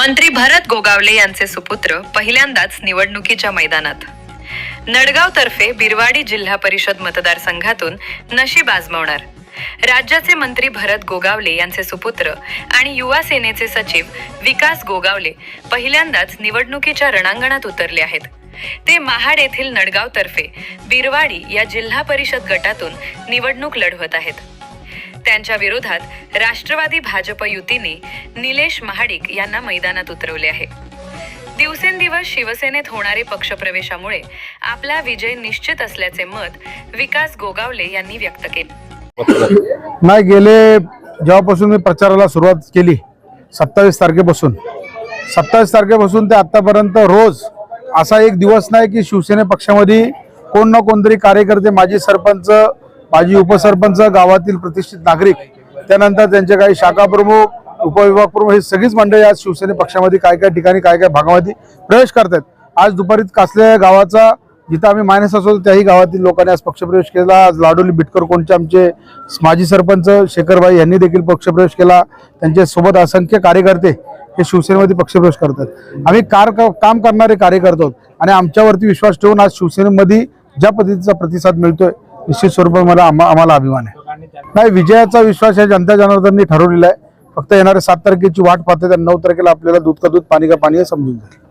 मंत्री भरत गोगावले यांचे सुपुत्र पहिल्यांदाच निवडणुकीच्या मैदानात. नडगाव तर्फे बिरवाडी जिल्हा परिषद मतदारसंघातून नशीब आजमावणार. राज्याचे मंत्री भरत गोगावले यांचे सुपुत्र आणि युवा सेनेचे सचिव विकास गोगावले पहिल्यांदाच निवडणुकीच्या रणांगणात उतरले आहेत. ते महाड येथील नडगाव तर्फे बिरवाडी या जिल्हा परिषद गटातून निवडणूक लढवत आहेत. त्यांच्या विरोधात राष्ट्रवादी भाजप युतीने निलेश महाडिक यांना मैदानात उतरवले आहे. दिवसेंदिवस शिवसेनेत होणारे पक्षप्रवेशामुळे आपला विजय निश्चित असल्याचे मत विकास गोगावले यांनी व्यक्त केले. नाही गेले जेव्हापासून मी प्रचाराला सुरुवात केली सत्तावीस तारखेपासून. सत्तावीस तारखेपासून ते आतापर्यंत रोज असा एक दिवस नाही की शिवसेने पक्षामध्ये कोण ना कोणतरी कार्यकर्ते माजी सरपंच माजी उपसरपंच गावातील प्रतिष्ठित नागरिक त्यानंतर त्यांचे काही शाखा प्रमुख उपविभाग प्रमुख हे सगळीच मंडळी आज शिवसेने पक्षामध्ये काय काय ठिकाणी काय काय भागामध्ये प्रवेश करतात आज दुपारी कासले गावाचा जिथं आम्ही मायनस असतो त्याही गावातील लोकांनी आज पक्षप्रवेश केला. आज लाडोली बिटकर कोणचे आमचे माजी सरपंच शेखरबाई यांनी देखील पक्षप्रवेश केला. त्यांच्यासोबत असंख्य कार्यकर्ते हे शिवसेनेमध्ये पक्षप्रवेश करतात. आम्ही कार काम करणारे कार्यकर्ते आहोत आणि आमच्यावरती विश्वास ठेवून आज शिवसेनेमध्ये ज्या पद्धतीचा प्रतिसाद मिळतोय निश्चित स्वरूपात मला आम्हा- आम्हाला अभिमान आहे. नाही विजयाचा विश्वास या जनता जनार्दननी ठरवलेला आहे. फक्त येणाऱ्या सात तारखेची वाट पाहते तर नऊ तारखेला आपल्याला दूध का दूध पाणी का पाणी समजून जाईल.